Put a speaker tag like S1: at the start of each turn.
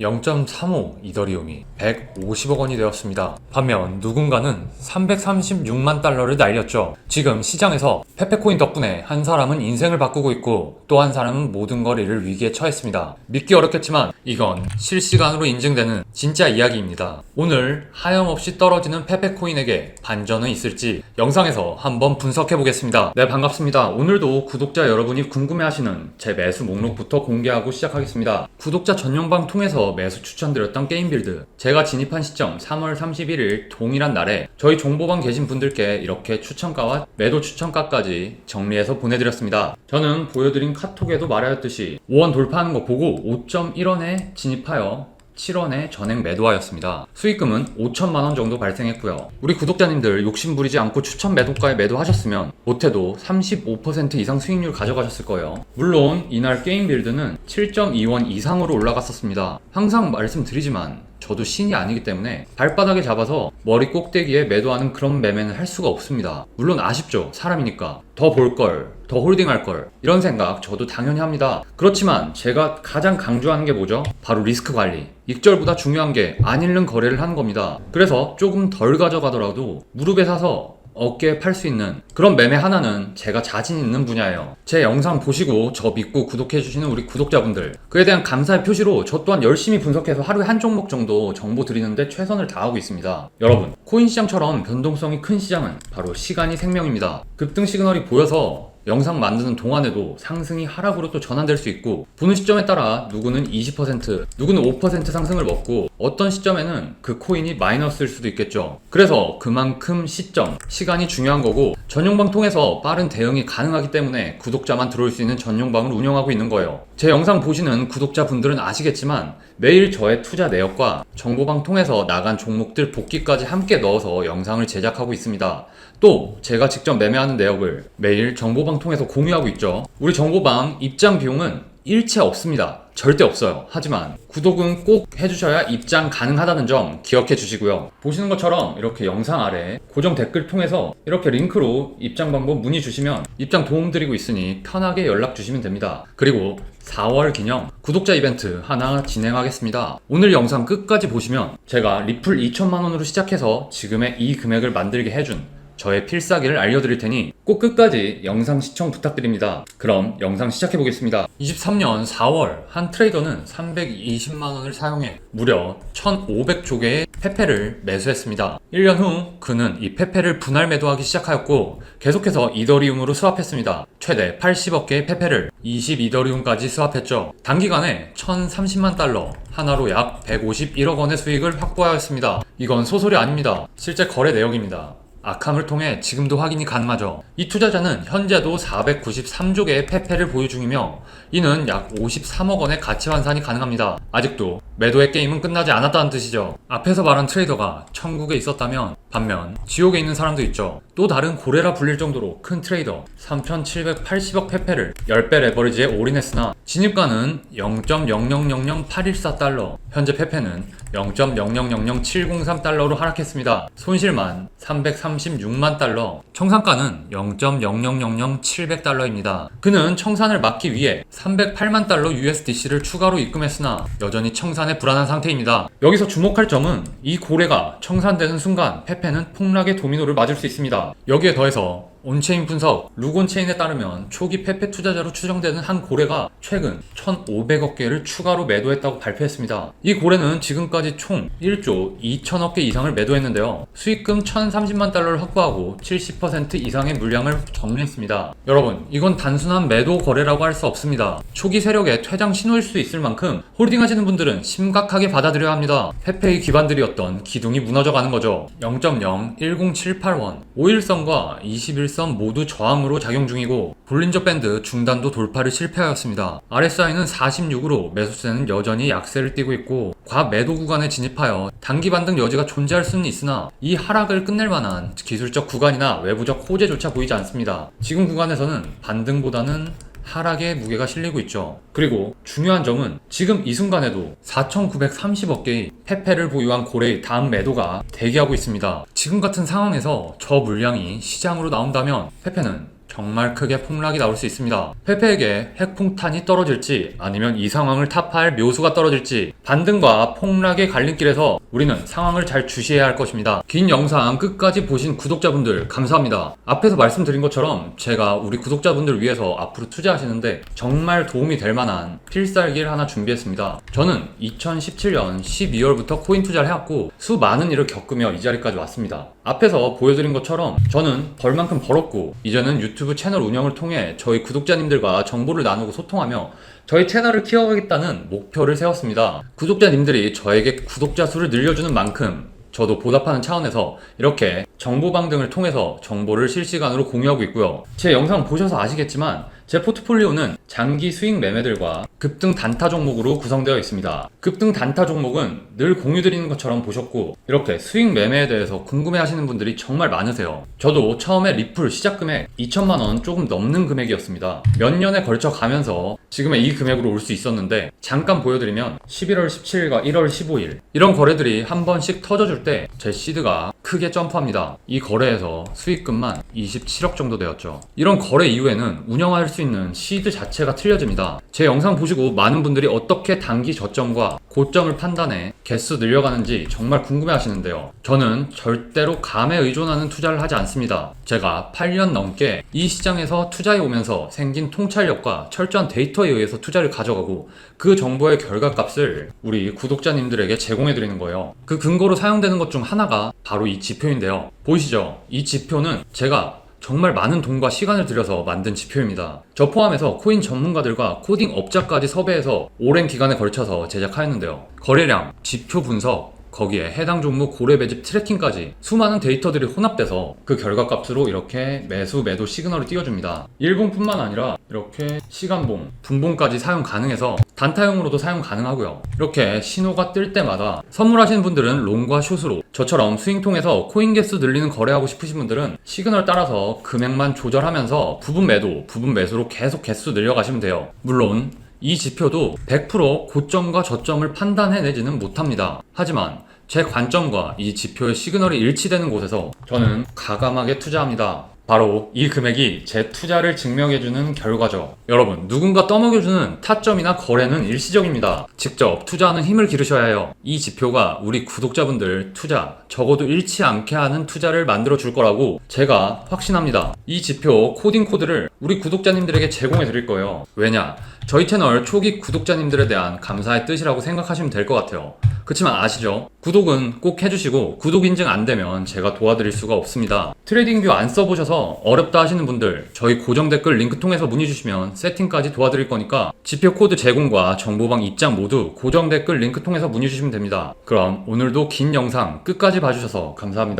S1: 0.35 이더리움이 150억 원이 되었습니다. 반면 누군가는 336만 달러를 날렸죠. 지금 시장에서 페페코인 덕분에 한 사람은 인생을 바꾸고 있고 또 한 사람은 모든 걸 잃을 위기에 처했습니다. 믿기 어렵겠지만 이건 실시간으로 인증되는 진짜 이야기입니다. 오늘 하염없이 떨어지는 페페코인에게 반전은 있을지 영상에서 한번 분석해 보겠습니다. 네, 반갑습니다. 오늘도 구독자 여러분이 궁금해하시는 제 매수 목록부터 공개하고 시작하겠습니다. 구독자 전용방 통해서 매수 추천드렸던 게임 빌드. 제가 진입한 시점 3월 31일 동일한 날에 저희 정보방 계신 분들께 이렇게 추천가와 매도 추천가까지 정리해서 보내드렸습니다. 저는 보여드린 카톡에도 말하였듯이 5원 돌파하는 거 보고 5.1원에 진입하여 7원에 전액 매도하였습니다. 수익금은 5천만 원 정도 발생했고요. 우리 구독자님들 욕심 부리지 않고 추천 매도가에 매도하셨으면 못해도 35% 이상 수익률 가져가셨을 거예요. 물론 이날 게임 빌드는 7.2원 이상으로 올라갔었습니다. 항상 말씀드리지만 저도 신이 아니기 때문에 발바닥에 잡아서 머리 꼭대기에 매도하는 그런 매매는 할 수가 없습니다. 물론 아쉽죠. 사람이니까. 더 볼 걸, 더 홀딩할 걸. 이런 생각 저도 당연히 합니다. 그렇지만 제가 가장 강조하는 게 뭐죠? 바로 리스크 관리. 익절보다 중요한 게 안 잃는 거래를 하는 겁니다. 그래서 조금 덜 가져가더라도 무릎에 사서 어깨에 팔 수 있는 그런 매매 하나는 제가 자신 있는 분야예요. 제 영상 보시고 저 믿고 구독해주시는 우리 구독자분들. 그에 대한 감사의 표시로 저 또한 열심히 분석해서 하루에 한 종목 정도 정보 드리는데 최선을 다하고 있습니다. 여러분, 코인 시장처럼 변동성이 큰 시장은 바로 시간이 생명입니다. 급등 시그널이 보여서 영상 만드는 동안에도 상승이 하락으로 또 전환될 수 있고 보는 시점에 따라 누구는 20% 누구는 5% 상승을 먹고 어떤 시점에는 그 코인이 마이너스일 수도 있겠죠 그래서 그만큼 시점 시간이 중요한 거고 전용방 통해서 빠른 대응이 가능하기 때문에 구독자만 들어올 수 있는 전용방을 운영하고 있는 거예요 제 영상 보시는 구독자분들은 아시겠지만 매일 저의 투자 내역과 정보방 통해서 나간 종목들 복귀까지 함께 넣어서 영상을 제작하고 있습니다. 또 제가 직접 매매하는 내역을 매일 정보방 통해서 공유하고 있죠. 우리 정보방 입장 비용은 일체 없습니다. 절대 없어요. 하지만 구독은 꼭 해주셔야 입장 가능하다는 점 기억해 주시고요. 보시는 것처럼 이렇게 영상 아래 고정 댓글 통해서 이렇게 링크로 입장 방법 문의 주시면 입장 도움 드리고 있으니 편하게 연락 주시면 됩니다. 그리고 4월 기념 구독자 이벤트 하나 진행하겠습니다. 오늘 영상 끝까지 보시면 제가 리플 2천만 원으로 시작해서 지금의 이 금액을 만들게 해준 저의 필사기를 알려드릴 테니 꼭 끝까지 영상 시청 부탁드립니다. 그럼 영상 시작해 보겠습니다. 23년 4월 한 트레이더는 320만 원을 사용해 무려 1,500조 개의 페페를 매수했습니다. 1년 후 그는 이 페페를 분할 매도하기 시작하였고 계속해서 이더리움으로 스왑했습니다. 최대 80억 개의 페페를 22더리움까지 스왑했죠. 단기간에 1,030만 달러, 하나로 약 151억 원의 수익을 확보하였습니다. 이건 소설이 아닙니다. 실제 거래 내역입니다. 아캄을 통해 지금도 확인이 가능하죠. 이 투자자는 현재도 493조 개의 페페를 보유 중이며 이는 약 53억 원의 가치 환산이 가능합니다. 아직도 매도의 게임은 끝나지 않았다는 뜻이죠. 앞에서 말한 트레이더가 천국에 있었다면 반면 지옥에 있는 사람도 있죠. 또 다른 고래라 불릴 정도로 큰 트레이더 3,780억 페페를 10배 레버리지에 올인했으나 진입가는 0.0000814달러 현재 페페는 0.0000703달러로 하락했습니다. 손실만 336만 달러, 청산가는 0.0000700달러입니다. 그는 청산을 막기 위해 308만 달러 USDC를 추가로 입금했으나 여전히 청산에 불안한 상태입니다. 여기서 주목할 점은 이 고래가 청산되는 순간 페페 는 폭락의 도미노를 맞을 수 있습니다. 여기에 더해서 온체인 분석, 루곤체인에 따르면 초기 페페 투자자로 추정되는 한 고래가 최근 1,500억 개를 추가로 매도했다고 발표했습니다. 이 고래는 지금까지 총 1조 2천억 개 이상을 매도했는데요. 수익금 1,030만 달러를 확보하고 70% 이상의 물량을 정리했습니다. 여러분, 이건 단순한 매도 거래라고 할 수 없습니다. 초기 세력의 퇴장 신호일 수 있을 만큼 홀딩 하시는 분들은 심각하게 받아들여야 합니다. 페페의 기반들이었던 기둥이 무너져 가는 거죠. 0.01078원, 5일선과 21선 모두 저항으로 작용 중이고 볼린저 밴드 중단도 돌파를 실패하였습니다. RSI는 46으로 매수세는 여전히 약세를 띠고 있고 과매도 구간에 진입하여 단기 반등 여지가 존재할 수는 있으나 이 하락을 끝낼 만한 기술적 구간이나 외부적 호재조차 보이지 않습니다. 지금 구간에서는 반등보다는 하락의 무게가 실리고 있죠. 그리고 중요한 점은 지금 이 순간에도 4,930억 개의 페페를 보유한 고래의 다음 매도가 대기하고 있습니다. 지금 같은 상황에서 저 물량이 시장으로 나온다면 페페는 정말 크게 폭락이 나올 수 있습니다. 페페에게 핵폭탄이 떨어질지 아니면 이 상황을 타파할 묘수가 떨어질지 반등과 폭락의 갈림길에서 우리는 상황을 잘 주시해야 할 것입니다. 긴 영상 끝까지 보신 구독자분들 감사합니다. 앞에서 말씀드린 것처럼 제가 우리 구독자분들 위해서 앞으로 투자하시는데 정말 도움이 될 만한 필살기를 하나 준비했습니다. 저는 2017년 12월부터 코인 투자를 해왔고 수많은 일을 겪으며 이 자리까지 왔습니다. 앞에서 보여드린 것처럼 저는 벌만큼 벌었고 이제는 유튜브 채널 운영을 통해 저희 구독자님들과 정보를 나누고 소통하며 저희 채널을 키워가겠다는 목표를 세웠습니다. 구독자님들이 저에게 구독자 수를 늘려주는 만큼 저도 보답하는 차원에서 이렇게 정보방 등을 통해서 정보를 실시간으로 공유하고 있고요. 제 영상 보셔서 아시겠지만 제 포트폴리오는 장기 수익 매매들과 급등 단타 종목으로 구성되어 있습니다. 급등 단타 종목은 늘 공유드리는 것처럼 보셨고 이렇게 수익 매매에 대해서 궁금해 하시는 분들이 정말 많으세요. 저도 처음에 리플 시작 금액 2천만 원 조금 넘는 금액이었습니다. 몇 년에 걸쳐 가면서 지금의 이 금액으로 올 수 있었는데 잠깐 보여드리면 11월 17일과 1월 15일 이런 거래들이 한 번씩 터져줄 때 제 시드가 크게 점프합니다. 이 거래에서 수익금만 27억 정도 되었죠. 이런 거래 이후에는 운영할 수 있는 시드 자체가 틀려집니다. 제 영상 보시고 많은 분들이 어떻게 단기 저점과 고점을 판단해 개수 늘려가는지 정말 궁금해 하시는데요. 저는 절대로 감에 의존하는 투자를 하지 않습니다. 제가 8년 넘게 이 시장에서 투자해 오면서 생긴 통찰력과 철저한 데이터에 의해서 투자를 가져가고 그 정보의 결과값을 우리 구독자님들에게 제공해 드리는 거예요. 그 근거로 사용되는 것 중 하나가 바로 이 지표인데요. 보이시죠? 이 지표는 제가 정말 많은 돈과 시간을 들여서 만든 지표입니다. 저 포함해서 코인 전문가들과 코딩 업자까지 섭외해서 오랜 기간에 걸쳐서 제작하였는데요. 거래량, 지표 분석, 거기에 해당 종목 고래 매집 트래킹까지 수많은 데이터들이 혼합돼서 그 결과값으로 이렇게 매수 매도 시그널을 띄워줍니다. 일봉뿐만 아니라 이렇게 시간봉, 분봉까지 사용 가능해서 단타용으로도 사용 가능하고요. 이렇게 신호가 뜰 때마다 선물하시는 분들은 롱과 숏으로 저처럼 스윙 통해서 코인 개수 늘리는 거래하고 싶으신 분들은 시그널 따라서 금액만 조절하면서 부분 매도, 부분 매수로 계속 개수 늘려가시면 돼요. 물론 이 지표도 100% 고점과 저점을 판단해내지는 못합니다. 하지만 제 관점과 이 지표의 시그널이 일치되는 곳에서 저는 가감하게 투자합니다. 바로 이 금액이 제 투자를 증명해주는 결과죠. 여러분, 누군가 떠먹여주는 타점이나 거래는 일시적입니다. 직접 투자하는 힘을 기르셔야 해요. 이 지표가 우리 구독자분들 투자, 적어도 잃지 않게 하는 투자를 만들어 줄 거라고 제가 확신합니다. 이 지표 코딩 코드를 우리 구독자님들에게 제공해 드릴 거예요. 왜냐? 저희 채널 초기 구독자님들에 대한 감사의 뜻이라고 생각하시면 될 것 같아요. 그렇지만 아시죠? 구독은 꼭 해주시고 구독 인증 안 되면 제가 도와드릴 수가 없습니다. 트레이딩뷰 안 써보셔서 어렵다 하시는 분들 저희 고정 댓글 링크 통해서 문의 주시면 세팅까지 도와드릴 거니까 지표 코드 제공과 정보방 입장 모두 고정 댓글 링크 통해서 문의 주시면 됩니다. 그럼 오늘도 긴 영상 끝까지 봐주셔서 감사합니다.